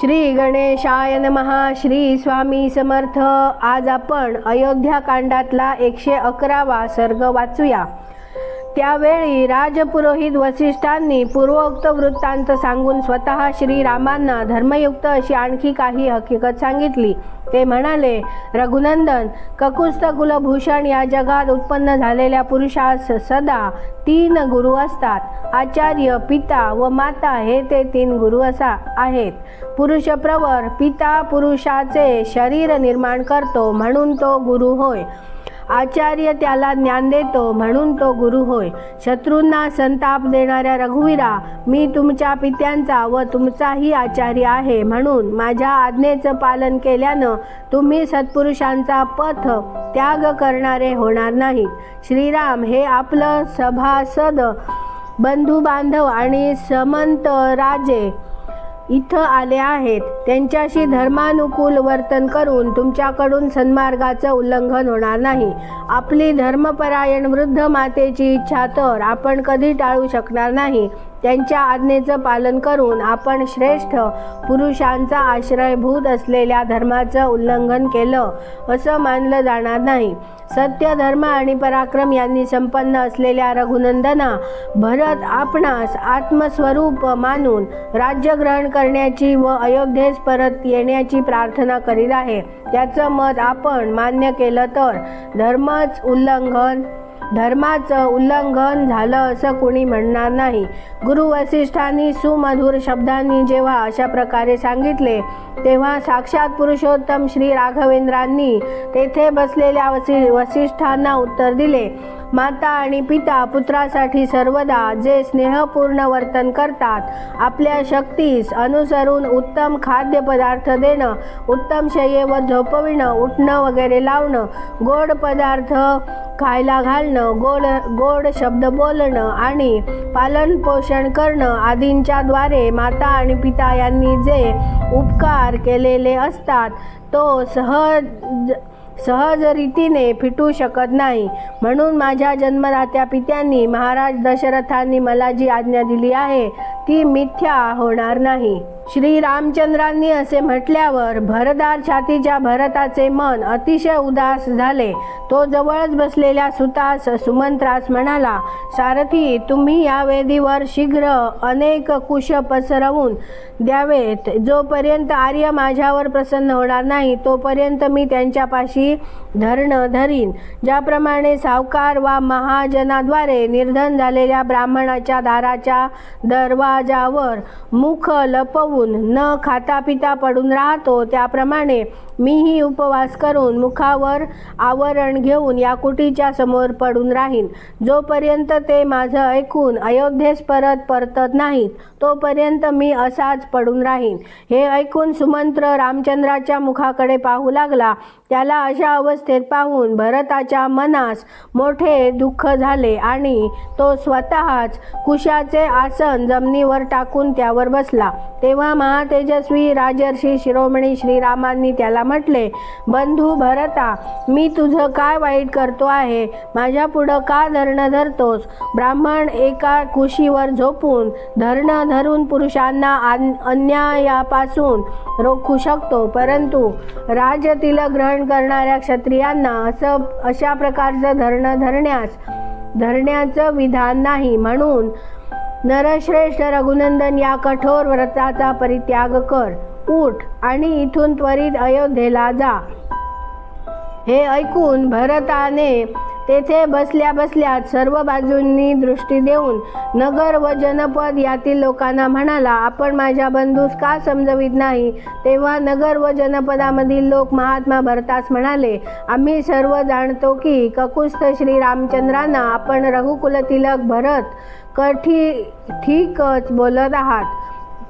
श्री गणेशाय नमहा श्री स्वामी समर्थ. आज आपण अयोध्याकांडातला एकशे अकरावा सर्ग वाचूया. त्यावेळी राजपुरोहित वसिष्ठांनी पूर्वोक्त वृत्तांत सांगून स्वतः श्रीरामांना धर्मयुक्त अशी आणखी काही हकीकत सांगितली. ते म्हणाले रघुनंदन ककुस्त कुलभूषण या जगात उत्पन्न झालेल्या पुरुषास सदा तीन गुरु असतात. आचार्य पिता व माता हे ते तीन गुरु असा आहेत. पुरुष प्रवर पिता पुरुषाचे शरीर निर्माण करतो म्हणून तो गुरु होय. आचार्य त्याला ज्ञान देतो म्हणून तो गुरु होय. शत्रूंना संताप देणाऱ्या रघुवीरा मी तुमच्या पित्यांचा व तुमचाही आचार्य आहे म्हणून माझ्या आज्ञेचं पालन केल्यानं तुम्ही सत्पुरुषांचा पथ त्याग करणारे होणार नाहीत. श्रीराम हे आपलं सभासद बंधू बांधव आणि समंत राजे इथं आले आहेत. त्यांच्याशी धर्मानुकूल वर्तन करून तुमच्याकडून सन्मार्गाचं उल्लंघन होणार नाही. आपली धर्मपरायण वृद्ध मातेची इच्छा तर आपण कधी टाळू शकणार नाही. त्यांच्या आज्ञेचं पालन करून आपण श्रेष्ठ पुरुषांचा आश्रयभूत असलेल्या धर्माचं उल्लंघन केलं असं मानलं जाणार नाही. सत्य धर्म आणि पराक्रम यांनी संपन्न असलेल्या रघुनंदना भरत आपणास आत्मस्वरूप मानून राज्य ग्रहण करण्याची व अयोध्येस परत येण्याची प्रार्थना करीत आहे. त्याचं मत आपण मान्य केलं तर धर्मच उल्लंघन धर्माचं उल्लंघन झालं असं कोणी म्हणणार नाही. गुरु वसिष्ठांनी सुमधुर शब्दांनी जेव्हा अशा प्रकारे सांगितले तेव्हा साक्षात पुरुषोत्तम श्री राघवेंद्रांनी तेथे बसलेल्या वसि वसिष्ठांना उत्तर दिले. माता आणि पिता पुत्रासाठी सर्वदा जे स्नेहपूर्ण वर्तन करतात आपल्या शक्तीस अनुसरून उत्तम खाद्यपदार्थ देणं उत्तम शय्येवर झोपविणं उठणं वगैरे लावणं गोड पदार्थ खायला घालणं गोड गोड शब्द बोलणं आणि पालनपोषण करणं आदींच्याद्वारे माता आणि पिता यांनी जे उपकार केलेले असतात तो सहज सहज रीतीने फिटू शकत नाही. म्हणून माझ्या जन्मदात्या पित्यांनी महाराज दशरथांनी मला जी आज्ञा दिली आहे ती मिथ्या होणार नाही. श्री रामचंद्रांनी असे म्हटल्यावर भरदार छातीच्या भरताचे मन अतिशय उदास झाले. तो जवळच बसलेल्या सुतास सुमंत्रास म्हणाला सारथी तुम्ही या वेदीवर शीघ्र अनेक कुश पसरवून द्यावेत. जोपर्यंत आर्य माझ्यावर प्रसन्न होणार नाही तोपर्यंत मी त्यांच्यापाशी धरणं धरीन. ज्याप्रमाणे सावकार वा महाजनाद्वारे निर्धन झालेल्या ब्राह्मणाच्या दाराच्या दरवाजावर मुख लपवून न खाता पिता पडून राहतो त्याप्रमाणे मीही उपवास करून मुखावर आवरण घेऊन या कुटीच्या समोर पडून राहीन. जोपर्यंत ते माझं ऐकून अयोध्येस परत परतत नाहीत तोपर्यंत मी असाच पडून राहीन. हे ऐकून सुमंत्र रामचंद्राच्या मुखाकडे पाहू लागला. त्याला अशा अवस्थेत पाहून भरताच्या मनास मोठे दुःख झाले आणि तो स्वतःच कुशाचे आसन जमिनीवर टाकून त्यावर बसला. तेव्हा महातेजस्वी राजर्षी शिरोमणी श्रीरामांनी त्याला म्हटले बंधू भरता मी तुझं काय वाईट करतो आहे? माझ्या पुढं का धरणं धरतोस? ब्राह्मण एका कुशीवर झोपून धरणं धरून पुरुषांना अन्यायापासून रोखू शकतो. परंतु राजतिलक ग्रहण करणाऱ्या क्षत्रियांना असं अशा प्रकारचं धरणं धरण्यास धरण्याचं विधान नाही. म्हणून नरश्रेष्ठ रघुनंदन या कठोर व्रताचा परित्याग कर. उठ आणि इथून त्वरित अयोध्येला जा. हे ऐकून भरताने तेथे बसल्या बसल्यात सर्व बाजूंनी दृष्टी देऊन नगर व जनपद यातील लोकांना म्हणाला आपण माझ्या बंधूस का समजवित नाही? तेव्हा नगर व जनपदामधील लोक महात्मा भरतास म्हणाले आम्ही सर्व जाणतो की ककुस्थ श्री रामचंद्रांना आपण रघुकुलतिलक भरत कठी ठीकच बोलत आहात.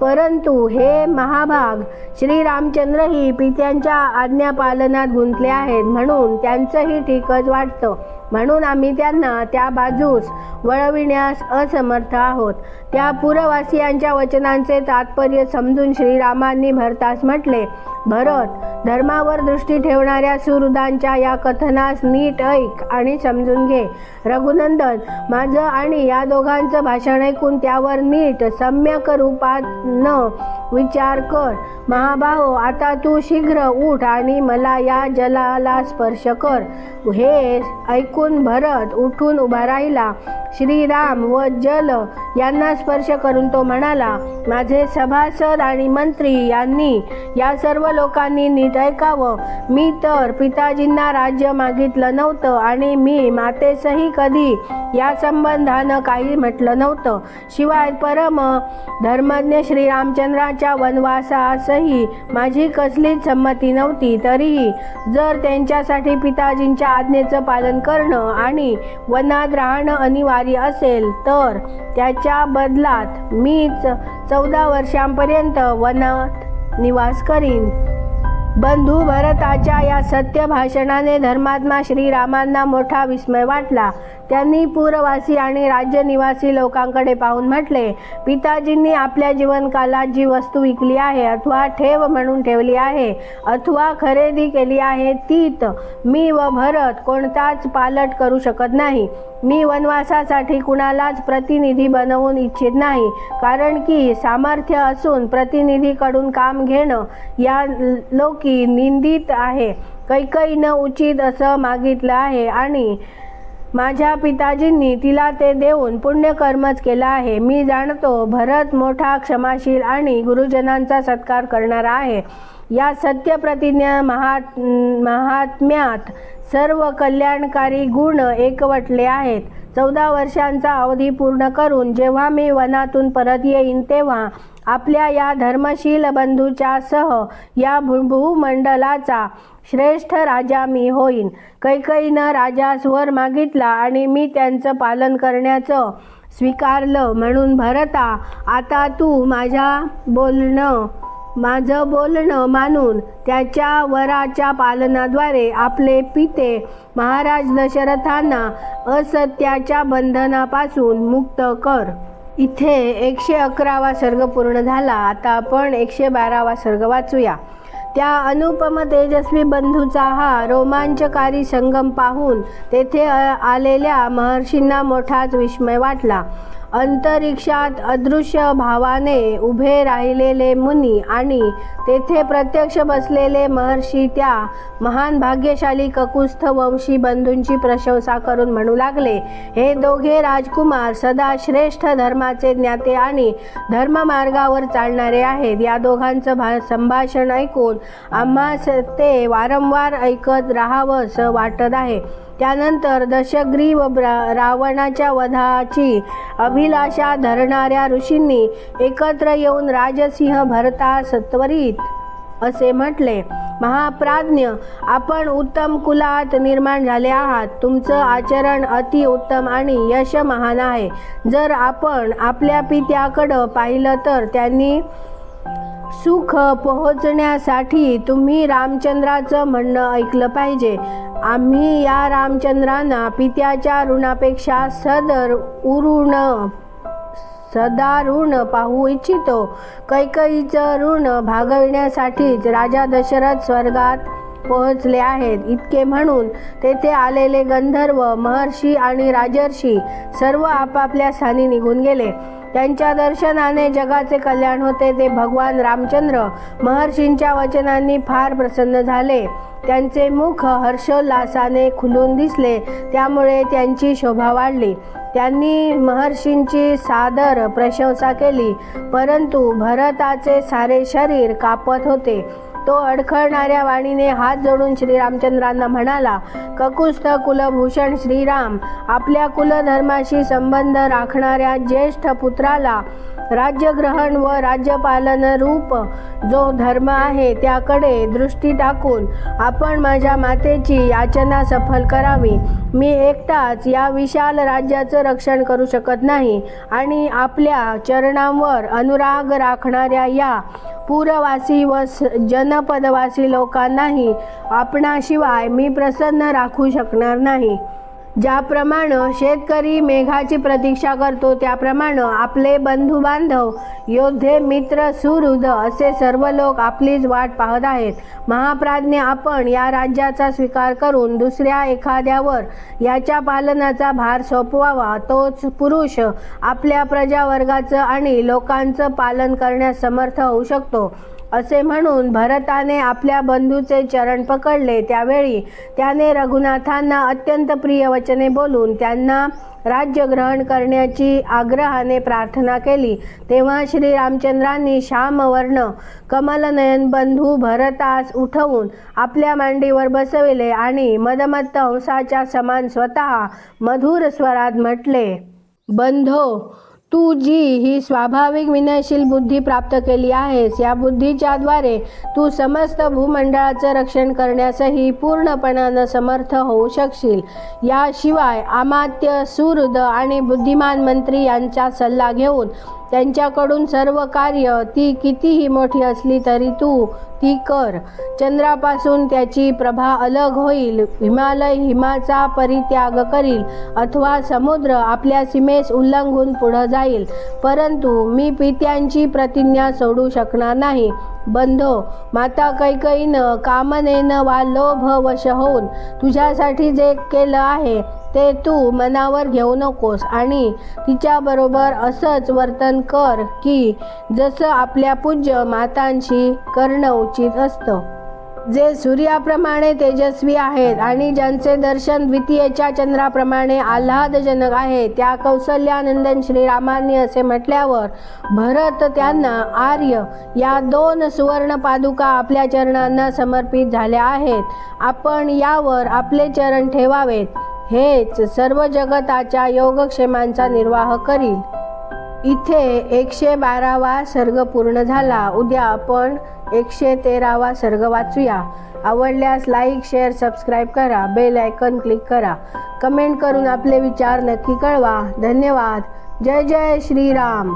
परंतु हे महाभाग श्री रामचंद्रही पित्यांच्या आज्ञापालनात गुंतले आहेत म्हणून त्यांचंही ठीकच वाटतं. म्हणून आम्ही त्यांना त्या बाजूस वळविण्यास असमर्थ आहोत. त्या पुरवासियांच्या वचनांचे तात्पर्य समजून श्रीरामांनी भरतास म्हटले भरत धर्मावर दृष्टी ठेवणाऱ्या सुहृदांच्या या कथनास नीट ऐक आणि समजून घे. रघुनंदन माझं आणि या दोघांचं भाषण ऐकून त्यावर नीट सम्यक रूपात न विचार कर. महाभाहो आता तू शीघ्र उठ आणि मला या जलाला स्पर्श कर. हे ऐकून भरत उठून उभा राहिला. श्रीराम व जल यांना स्पर्श करून तो म्हणाला माझे सभासद आणि मंत्री यांनी या सर्व लोकांनी नीट ऐकावं. मी तर पिताजींना राज्य मागितलं नव्हतं आणि मी मातेसही कधी या संबंधानं काही म्हटलं नव्हतं. शिवाय परम धर्मज्ञ श्रीरामचंद्रा वनवासासही माझी कसलीच संमती नव्हती. तरीही जर त्यांच्यासाठी पिताजींच्या आज्ञेचं पालन करणं आणि वनात राहणं अनिवार्य असेल तर त्याच्या बदलात मीच चौदा वर्षांपर्यंत वनात निवास करीन. बंधू भरताच्या या सत्य भाषणाने धर्मात्मा श्रीरामांना मोठा विस्मय वाटला. त्यांनी पूरवासी आणि राज्यनिवासी लोकांकडे पाहून म्हटले पिताजींनी आपल्या जीवनकालात जी वस्तू विकली आहे अथवा ठेव म्हणून ठेवली आहे अथवा खरेदी केली आहे तीत मी व भरत कोणताच पालट करू शकत नाही. मी वनवासासाठी कुणालाच प्रतिनिधी बनवून इच्छित नाही कारण की सामर्थ्य असून प्रतिनिधीकडून काम घेणं या लोकी निंदित आहे. कैकईनं उचित असं मागितलं आहे आणि माझ्या पिताजींनी तिला ते देऊन पुण्यकर्मच केला आहे. मी जाणतो भरत मोठा क्षमाशील आणि गुरुजनांचा सत्कार करणारा आहे. या सत्यप्रतिज्ञा महात् महात महात्म्यात सर्व कल्याणकारी गुण एकवटले आहेत. चौदा वर्षांचा अवधी पूर्ण करून जेव्हा मी वनातून परत येईन तेव्हा आपल्या या धर्मशील बंधूच्या सह या भू भूमंडलाचा श्रेष्ठ राजा मी होईन. कैकईनं राजा स्वर मागितला आणि मी त्यांचं पालन करण्याचं स्वीकारलं म्हणून भरता आता तू माझ्या बोलणं माझं बोलणं मानून त्याच्या वराच्या पालनाद्वारे आपले पिते महाराज दशरथांना असत्याच्या बंधनापासून मुक्त कर. इथे एकशे अकरावा सर्ग पूर्ण झाला. आता आपण एकशे बारावा सर्ग वाचूया. त्या अनुपम तेजस्वी बंधूचा हा रोमांचकारी संगम पाहून तेथे आलेल्या महर्षींना मोठाच विस्मय वाटला. अंतरिक्षात अदृश्य भावाने उभे राहिलेले मुनी आणि तेथे प्रत्यक्ष बसलेले महर्षी त्या महान भाग्यशाली ककुस्थ वंशी बंधूंची प्रशंसा करून म्हणू लागले हे दोघे राजकुमार सदा श्रेष्ठ धर्माचे ज्ञाते आणि धर्ममार्गावर चालणारे आहेत. या दोघांचं भा संभाषण ऐकून आम्हास ते वारंवार ऐकत राहावं असं वाटत आहे. त्यानंतर दशग्रीव ब्रा- रावणाच्या वधाची अभिलाषा धरणाऱ्या ऋषींनी एकत्र येऊन राजसिंह भरतास त्वरित असे म्हटले महाप्राज्ञ आपण उत्तम कुलात निर्माण झाले आहात. तुमचं आचरण अति उत्तम आणि यश महान आहे. जर आपण आपल्या पित्याकडं पाहिलं तर त्यांनी सुख पोहोचण्यासाठी तुम्ही रामचंद्राचं म्हणणं ऐकलं पाहिजे. आम्ही या रामचंद्रांना पित्याच्या ऋणापेक्षा सदर उऋण सदा ऋण पाहू इच्छितो. कैकईचं ऋण भागविण्यासाठीच राजा दशरथ स्वर्गात पोहोचले आहेत. इतके म्हणून तेथे आलेले गंधर्व महर्षी आणि राजर्षी सर्व आपापल्या स्थानी निघून गेले. त्यांच्या दर्शनाने जगाचे कल्याण होते ते भगवान रामचंद्र महर्षींच्या वचनांनी फार प्रसन्न झाले. त्यांचे मुख हर्षोल्लासाने खुलून दिसले त्यामुळे त्यांची शोभा वाढली. त्यांनी महर्षींची सादर प्रशंसा केली परंतु भरताचे सारे शरीर कापत होते. तो अडखळणाऱ्या वाणीने हात जोडून श्रीरामचंद्रांना म्हणाला ककुस्थ कुलभूषण श्रीराम आपल्या कुलधर्माशी संबंध राखणाऱ्या ज्येष्ठ पुत्राला राज्यग्रहण व राज्यपालन रूप जो धर्म आहे त्याकडे दृष्टी टाकून आपण माझ्या मातेची याचना सफल करावी. मी एकटाच या विशाल राज्याचं रक्षण करू शकत नाही आणि आपल्या चरणांवर अनुराग राखणाऱ्या या पूरवासी व स- जनपदवासी लोकांनाही आपणाशिवाय मी प्रसन्न राखू शकणार नाही. ज्याप्रमाणे शेतकरी मेघाची प्रतीक्षा करतो त्याप्रमाणे आपले बंधू बांधव योद्धे मित्र सुहृद असे सर्व लोक आपलीच वाट पाहत आहेत. महाप्राज्ञे आपण या राज्याचा स्वीकार करून दुसऱ्या एखाद्यावर याच्या पालनाचा भार सोपवावा. तोच पुरुष आपल्या प्रजावर्गाचं आणि लोकांचं पालन करण्यास समर्थ होऊ शकतो. असे म्हणून भरताने आपल्या बंधूचे चरण पकडले. त्यावेळी त्याने रघुनाथांना अत्यंत प्रिय वचने बोलून त्यांना राज्य ग्रहण करण्याची आग्रहाने प्रार्थना केली. तेव्हा श्री रामचंद्रांनी श्यामवर्ण कमलनयन बंधू भरतास उठवून आपल्या मांडीवर बसविले आणि मदमत्त हंसाच्या समान स्वतः मधुर स्वरात म्हटले बंधो तू जी ही स्वाभाविक विनयशील बुद्धी प्राप्त केली आहेस या बुद्धीच्या द्वारे तू समस्त भूमंडळाचं रक्षण करण्यासही पूर्णपणानं समर्थ होऊ शकशील. याशिवाय अमात्य सुहृद आणि बुद्धिमान मंत्री यांचा सल्ला घेऊन त्यांच्याकडून सर्व कार्य ती कितीही मोठी असली तरी तू ती कर. चंद्रापासून त्याची प्रभा अलग होईल. हिमालय हिमाचा परित्याग करील अथवा समुद्र आपल्या सीमेस उल्लंघून पुढं जाईल. परंतु मी पित्यांची प्रतिज्ञा सोडू शकणार नाही. बंधो माता कैकईनं कामनेनं वा लोभवश होऊन तुझ्यासाठी जे केलं आहे ते तू मनावर घेऊ नकोस आणि तिच्याबरोबर असंच वर्तन कर की जसं आपल्या पूज्य मातांशी करणं उचित असतं. जे सूर्याप्रमाणे तेजस्वी आहेत आणि ज्यांचे दर्शन द्वितीयेच्या चंद्राप्रमाणे आल्हादजनक आहे त्या कौसल्यानंदन श्रीरामांनी असे म्हटल्यावर भरत त्यांना आर्य या दोन सुवर्ण पादुका आपल्या चरणांना समर्पित झाल्या आहेत. आपण यावर आपले चरण ठेवावेत. हेच सर्व जगताच्या योगक्षेमांचा निर्वाह करील. इथे एकशे बारावा सर्ग पूर्ण झाला. उद्या आपण एकशे तेरावा सर्ग वाचूया. आवडल्यास लाईक शेअर सबस्क्राईब करा. बेल आयकन क्लिक करा. कमेंट करून आपले विचार नक्की कळवा. धन्यवाद. जय जय श्रीराम.